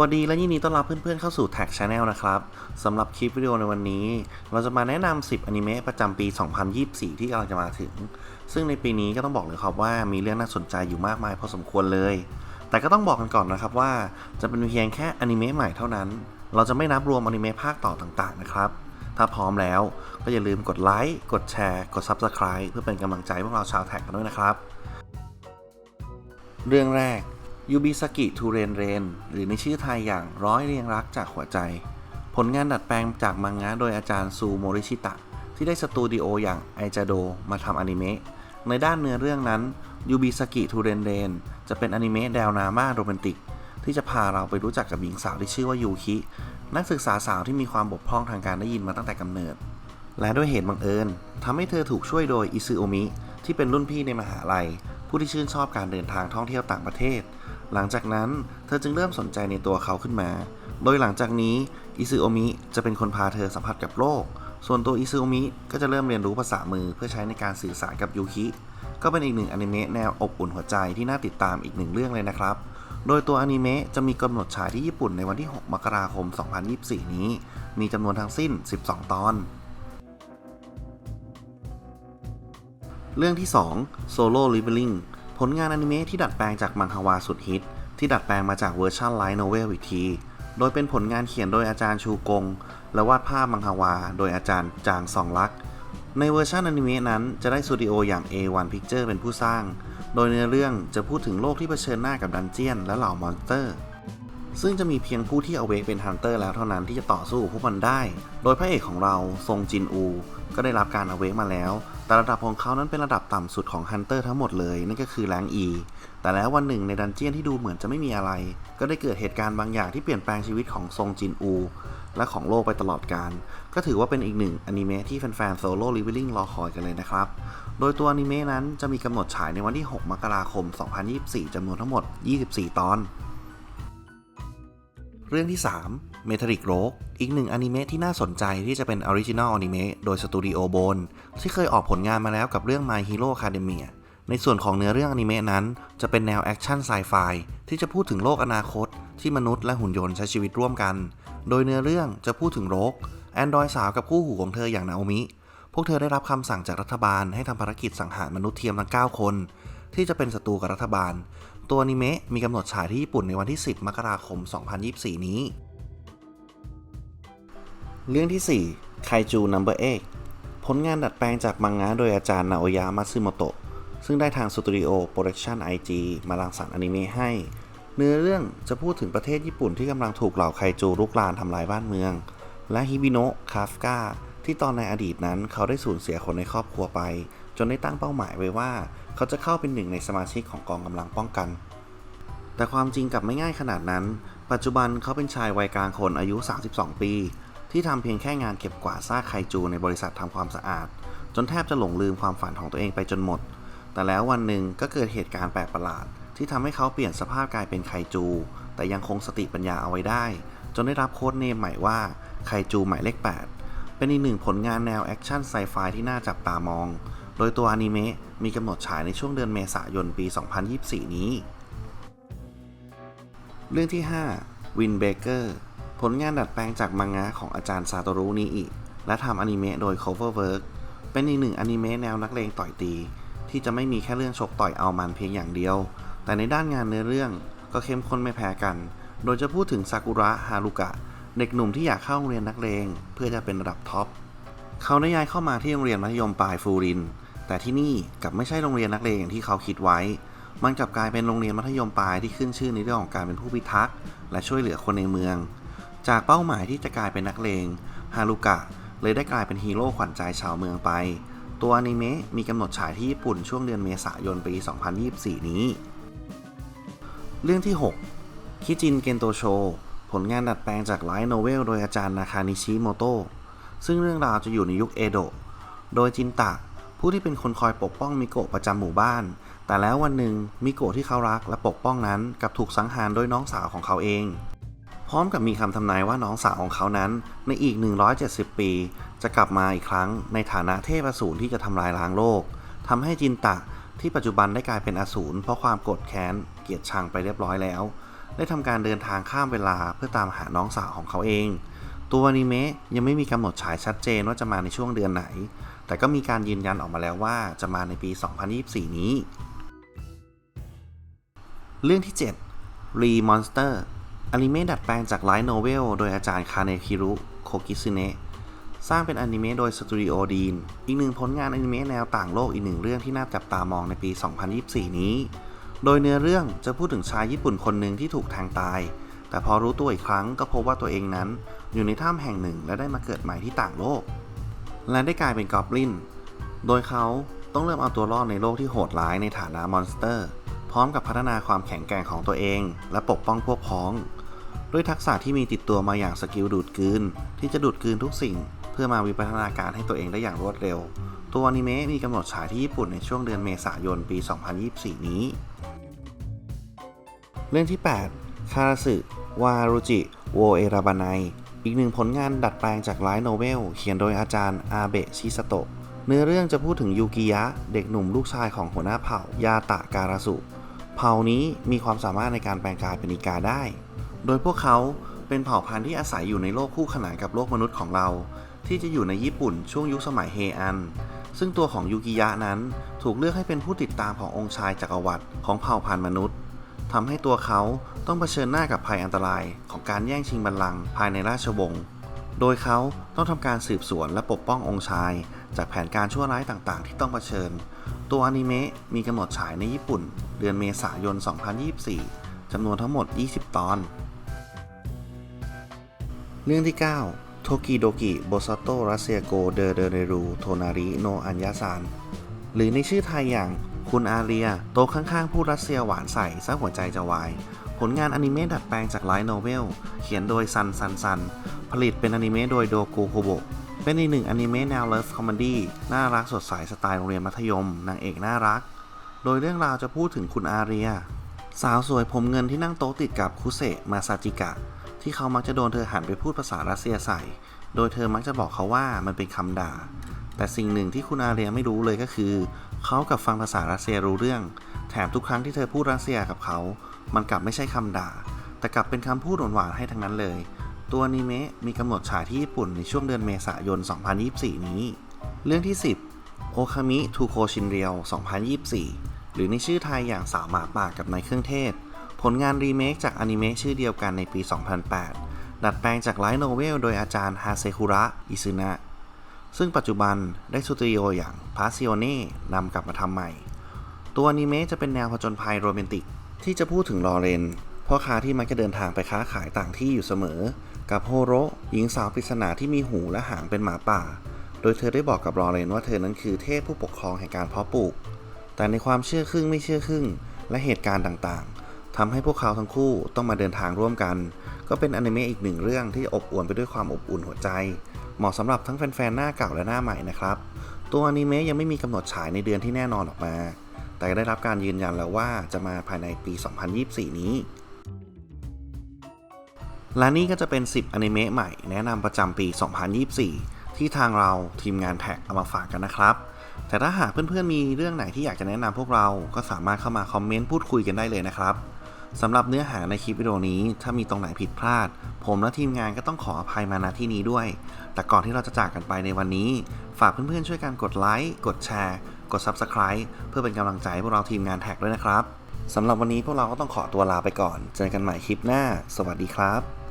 วัสดีและยินดีต้อนรับเพื่อนๆเข้าสู่ Tag Channel นะครับสำหรับคลิปวิดีโอในวันนี้ เราจะมาแนะนำ 10อนิเมะประจำปี 2024 ที่กำลังจะมาถึง ซึ่งในปีนี้ก็ต้องบอกเลยครับว่ามีเรื่องน่าสนใจอยู่มากมายพอสมควรเลย แต่ก็ต้องบอกกันก่อนนะครับว่าจะเป็นเพียงแค่อนิเมะใหม่เท่านั้น เราจะไม่นับรวมอนิเมะภาคต่อต่างๆนะครับ ถ้าพร้อมแล้วก็อย่าลืมกดไลค์กดแชร์กด Subscribe เพื่อเป็นกำลังใจพวกเราชาวแท็กกันด้วยนะครับ เรื่องแรก ยูบิสกิทูเรนเรนหรือในชื่อไทยอย่างร้อยเรียงรักจากหัวใจ ผลงานดัดแปลงจากมังงะโดยอาจารย์ซูโมริชิตะ ที่ได้สตูดิโออย่างไอจาโดมาทำอนิเมะในด้านเนื้อเรื่องนั้นยูบิสกิทูเรนเรนจะเป็นอนิเมะแนวนามาโรแมนติก ที่จะพาเราไปรู้จักกับหญิงสาวที่ชื่อว่ายูคิ นักศึกษาสาวที่มีความบกพร่องทางการได้ยินมาตั้งแต่กำเนิด และด้วยเหตุบังเอิญทำให้เธอถูกช่วยโดยอิซึโอมิที่เป็นรุ่นพี่ในมหาลัย ผู้ที่ชื่นชอบการเดินทางท่องเที่ยวต่างประเทศ หลังจากนั้นเธอจึงเริ่มสนใจในตัวเขาขึ้นมา โดยหลังจากนี้อิซึโอมิจะเป็นคนพาเธอสัมผัสกับโลก ส่วนตัวอิซึโอมิก็จะเริ่มเรียนรู้ภาษามือเพื่อใช้ในการสื่อสารกับยูคิก็เป็นอีกหนึ่งอนิเมะแนวอบอุ่นหัวใจที่น่าติดตามอีกหนึ่งเรื่องเลยนะครับ โดยตัวอนิเมะจะมีกำหนดฉายที่ญี่ปุ่นในวันที่ 6 มกราคม 2024 นี้ มีจำนวนทั้งสิ้น 12 ตอน เรื่องที่ 2 Solo Leveling ผลงานอนิเมะที่ดัดแปลงจากมังฮวาสุดฮิต ที่ดัดแปลงมาจากเวอร์ชันไลท์โนเวลอีกที โดยเป็นผลงานเขียนโดยอาจารย์ชูกง และวาดภาพมังฮวา โดยอาจารย์จางซองลักในเวอร์ชันอนิเมะนั้นจะได้สตูดิโออย่าง A1 Picture เป็นผู้สร้าง โดยเนื้อเรื่องจะพูดถึงโลกที่เผชิญหน้ากับดันเจียนและเหล่ามอนสเตอร์ ซึ่งจะมีเพียงผู้ที่เอาเวกเป็นฮันเตอร์แล้วเท่านั้นที่จะต่อสู้กับพวกมันได้ โดยพระเอกของเราทรงจินอู ก็ได้รับการเอาเวกมาแล้ว แต่ระดับของเขานั้นเป็นระดับต่ำสุดของฮันเตอร์ทั้งหมดเลย นั่นก็คือแรงอีแต่แล้ววันหนึ่งในดันเจียนที่ดูเหมือนจะไม่มีอะไร ก็ได้เกิดเหตุการณ์บางอย่างที่เปลี่ยนแปลงชีวิตของทรงจินอู และของโลกไปตลอดกาลก็ถือว่าเป็นอีกหนึ่งอนิเมะที่แฟนๆโซโล่ลิเวลลิ่งรอคอยกันเลยนะครับ โดยตัวอนิเมะนั้นจะมีกำหนดฉายในวันที่ 6 มกราคม 2024จำนวนทั้งหมด 24 ตอน เรื่องที่ 3 Metallic Rogue อีกหนึ่งอนิเมะที่น่าสนใจที่จะเป็นออริจินอลอนิเมะโดยสตูดิโอโบนที่เคยออกผลงานมาแล้วกับเรื่อง My Hero Academia ในส่วนของเนื้อเรื่องอนิเมะนั้นจะเป็นแนวแอคชั่นไซไฟที่จะพูดถึงโลกอนาคต ที่มนุษย์และหุ่นยนต์ใช้ชีวิตร่วมกัน โดยเนื้อเรื่องจะพูดถึงโรกแอนดรอยสาวกับคู่หูของเธออย่างนาโอมิ พวกเธอได้รับคำสั่งจากรัฐบาลให้ทำภารกิจสังหารมนุษย์เทียมทั้ง 9 คน ที่จะเป็นศัตรูกับรัฐบาล ตัวอนิเมะมีกำหนดฉายที่ญี่ปุ่นในวันที่ 10 มกราคม 2024 นี้ เรื่องที่ 4 ไคจูนัมเบอร์เอผลงานดัดแปลงจากมังงะโดยอาจารย์นาโอยะมัตสึโมโตะ ซึ่งได้ทางสตูดิโอโปรดักชัน IG มารังสรรค์อนิเมะให้ เนื้อเรื่องจะพูดถึงประเทศญี่ปุ่นที่กำลังถูกเหล่าไคจูลุกลานทำลายบ้านเมือง และฮิบิโนะคาฟกาที่ตอนในอดีตนั้นเขาได้สูญเสียคนในครอบครัวไป จนได้ตั้งเป้าหมายไว้ว่า เขาจะเข้าเป็นหนึ่งในสมาชิกของกองกำลังป้องกัน แต่ความจริงกับไม่ง่ายขนาดนั้น ปัจจุบันเขาเป็นชายวัยกลางคนอายุ 32 ปี ที่ทำเพียงแค่งานเก็บกวาดซากไคจูในบริษัททำความสะอาด จนแทบจะหลงลืมความฝันของตัวเองไปจนหมด แต่แล้ววันหนึ่งก็เกิดเหตุการณ์แปลกประหลาด ที่ทำให้เขาเปลี่ยนสภาพกลายเป็นไคจู แต่ยังคงสติปัญญาเอาไว้ได้ จนได้รับโค้ดเนมใหม่ว่าไคจูหมายเลข 8 เป็นอีกหนึ่งผลงานแนวแอคชั่นไซไฟที่น่าจับตามอง โดยตัวอนิเมะมีกำหนดฉายในช่วงเดือนเมษายนปี 2024 นี้ เรื่องที่ 5 Win Baker ผลงานดัดแปลงจากมังงะของอาจารย์ซาโตรุนิอิและทำอนิเมะโดย Coverwork เป็นอีกหนึ่งอนิเมะแนวนักเลงต่อยตี ที่จะไม่มีแค่เรื่องชกต่อยเอามันเพียงอย่างเดียว แต่ในด้านงานเนื้อเรื่องก็เข้มข้นไม่แพ้กัน โดยจะพูดถึงซากุระฮารุกะ เด็กหนุ่มที่อยากเข้าโรงเรียนนักเลง เพื่อจะเป็นระดับท็อป เขาได้ย้ายเข้ามาที่โรงเรียนมัธยมปลายฟูริน แต่ที่นี่กลับไม่ใช่โรงเรียนนักเลงอย่างที่เขาคิดไว้ มันกลับกลายเป็นโรงเรียนมัธยมปลายที่ขึ้นชื่อในเรื่องของการเป็นผู้พิทักษ์และช่วยเหลือคนในเมือง จากเป้าหมายที่จะกลายเป็นนักเลง ฮารุกะเลยได้กลายเป็นฮีโร่ขวัญใจชาวเมืองไป ตัวอนิเมะมีกำหนดฉายที่ญี่ปุ่นช่วงเดือนเมษายนปี 2024 นี้ เรื่องที่ 6 คิจินเกนโตโช ผลงานดัดแปลงจากไลท์โนเวลโดยอาจารย์นาคานิชิโมโตะซึ่งเรื่องราวจะอยู่ในยุคเอโดะ โดยจินตะ ผู้ที่เป็นคนคอยปกป้องมิโกะประจำหมู่บ้าน แต่แล้ววันหนึ่งมิโกะที่เขารักและปกป้องนั้นกลับถูกสังหารโดยน้องสาวของเขาเอง พร้อมกับมีคำทำนายว่าน้องสาวของเขานั้นในอีก 170 ปี จะกลับมาอีกครั้งในฐานะเทพอสูรที่จะทำลายล้างโลกทำให้จินตะที่ปัจจุบันได้กลายเป็นอสูรเพราะความโกรธแค้นเกลียดชังไปเรียบร้อยแล้ว ได้ทำการเดินทางข้ามเวลาเพื่อตามหาน้องสาวของเขาเอง ตัวอนิเมะยังไม่มีกำหนดฉายชัดเจนว่าจะมาในช่วงเดือนไหน แต่ก็มีการยืนยันออกมาแล้วว่าจะมาในปี 2024 นี้ เรื่องที่7รีมอนสเตอร์อนิเมะดัดแปลงจากไลท์โนเวลโดยอาจารย์คาเนคิรุโคกิซึเนะสร้างเป็นอนิเมะโดยสตูดิโอดีน อีกหนึ่งผลงานอนิเมะแนวต่างโลกอีกหนึ่งเรื่องที่น่าจับตามองในปี 2024 นี้ โดยเนื้อเรื่องจะพูดถึงชายญี่ปุ่นคนหนึ่งที่ถูกแทงตาย แต่พอรู้ตัวอีกครั้งก็พบว่าตัวเองนั้น อยู่ในถ้ำแห่งหนึ่งและได้มาเกิดใหม่ที่ต่างโลก และได้กลายเป็นกอบลิน โดยเขาต้องเริ่มเอาตัวรอดในโลกที่โหดร้ายในฐานะมอนสเตอร์ พร้อมกับพัฒนาความแข็งแกร่งของตัวเอง และปกป้องพวกพ้อง ด้วยทักษะที่มีติดตัวมาอย่างสกิลดูดกลืน ที่จะดูดกลืนทุกสิ่ง เพื่อมาวิวัฒนาการให้ตัวเองได้อย่างรวดเร็ว ตัวอนิเมะมีกำหนดฉายที่ญี่ปุ่นในช่วงเดือนเมษายนปี 2024 นี้ เรื่องที่ 8 คาราสึวารุจิ โวเอราบาไน อีกหนึ่งผลงานดัดแปลงจากไลท์โนเวล เขียนโดยอาจารย์อาเบะชิสโตะ เนื้อเรื่องจะพูดถึงยูกิยะ เด็กหนุ่มลูกชายของหัวหน้าเผ่ายาตะการาสุ เผ่านี้มีความสามารถในการแปลงกายเป็นอีกาได้ โดยพวกเขาเป็นเผ่าพันธุ์ที่อาศัยอยู่ในโลกคู่ขนานกับโลกมนุษย์ของเรา ที่จะอยู่ในญี่ปุ่นช่วงยุคสมัยเฮอัน ซึ่งตัวของยูกิยะนั้นถูกเลือกให้เป็นผู้ติดตามขององค์ชายจักรวรรดิของเผ่าพันธุ์มนุษย์ ทำให้ตัวเขาต้องเผชิญหน้ากับภัยอันตรายของการแย่งชิงบัลลังก์ภายในราชวงศ์ โดยเขาต้องทำการสืบสวนและปกป้ององค์ชาย จากแผนการชั่วร้ายต่างๆ ที่ต้องเผชิญ ตัวอนิเมะมีกำหนดฉายในญี่ปุ่น เดือนเมษายน 2024จำนวนทั้งหมด 20 ตอน เรื่องที่ 9 โทกิโดกิโบซ a โตรัสเซียโกเดเดเรรูโทนาริโนอัญญาซานหรือในชื่อไทยอย่าง คุณอาเรีย โตข้างๆผู้รัสเซียหวานใสซะหัวใจจะวาย ผลงานอนิเมะดัดแปลงจากไลท์โนเวล เขียนโดยซันซันซัน ผลิตเป็นอนิเมะโดยโดโกโคโบเป็นอีกหนึ่งอนิเมะแนวเลิฟคอมเมดี้น่ารักสดใสสไตล์โรงเรียนมัธยม นางเอกน่ารัก โดยเรื่องราวจะพูดถึงคุณอาเรีย สาวสวยผมเงินที่นั่งโต๊ะติดกับคุเซมาซาจิกะ ที่เขามักจะโดนเธอหันไปพูดภาษารัสเซียใส่ โดยเธอมักจะบอกเขาว่ามันเป็นคำด่า แต่สิ่งหนึ่งที่คุณอาเรียไม่รู้เลยก็คือ เขากับฟังภาษารัสเซียรู้เรื่อง แถมทุกครั้งที่เธอพูดรัสเซียกับเขา มันกลับไม่ใช่คำด่า แต่กลับเป็นคำพูดหวานๆให้ทั้งนั้นเลย ตัวอนิเมะมีกำหนดฉายที่ญี่ปุ่นในช่วงเดือนเมษายน 2024 นี้ เรื่องที่ 10 โอคามิทูโคชินเรียว 2024 หรือในชื่อไทยอย่างสาวหมาป่ากับนายเครื่องเทศ ผลงานรีเมคจากอนิเมะชื่อเดียวกันในปี 2008 ดัดแปลงจากไลท์โนเวลโดยอาจารย์ฮาเซคุระ อิซึนะ ซึ่งปัจจุบันได้สตูดิโออย่างพาซิโอเน่นำกลับมาทำใหม่ ตัวอนิเมะจะเป็นแนวผจญภัยโรแมนติก ที่จะพูดถึงลอเรนพ่อค้าที่มักจะเดินทางไปค้าขายต่างที่อยู่เสมอ กับโฮโรหญิงสาวปริศนาที่มีหูและหางเป็นหมาป่า โดยเธอได้บอกกับลอเรนว่าเธอนั้นคือเทพผู้ปกครองแห่งการเพาะปลูก แต่ในความเชื่อครึ่งไม่เชื่อครึ่ง และเหตุการณ์ต่างๆทำให้พวกเขาทั้งคู่ต้องมาเดินทางร่วมกัน ก็เป็นอนิเมะอีกหนึ่งเรื่องที่อบอวลไปด้วยความอบอุ่นหัวใจ เหมาะสำหรับทั้งแฟนๆ หน้าเก่าและหน้าใหม่นะครับ ตัวอนิเมะยังไม่มีกำหนดฉายในเดือนที่แน่นอนออกมา แต่ได้รับการยืนยันแล้วว่าจะมาภายในปี 2024 นี้ และนี่ก็จะเป็น 10อนิเมะใหม่แนะนำประจำปี 2024 ที่ทางเราทีมงานแท็กเอามาฝากกันนะครับแต่ถ้าหากเพื่อนๆมีเรื่องไหนที่อยากจะแนะนำพวกเรา ก็สามารถเข้ามาคอมเมนต์พูดคุยกันได้เลยนะครับ สำหรับเนื้อหาในคลิปวิดีโอนี้ ถ้ามีตรงไหนผิดพลาด ผมและทีมงานก็ต้องขออภัยมาณที่นี้ด้วย แต่ก่อนที่เราจะจากกันไปในวันนี้ ฝากเพื่อนๆช่วยกันกดไลค์ กดแชร์ กด Subscribe เพื่อเป็นกำลังใจให้พวกเราทีมงานแท็กด้วยนะครับสำหรับวันนี้พวกเราก็ต้องขอตัวลาไปก่อน เจอกันใหม่คลิปหน้า สวัสดีครับ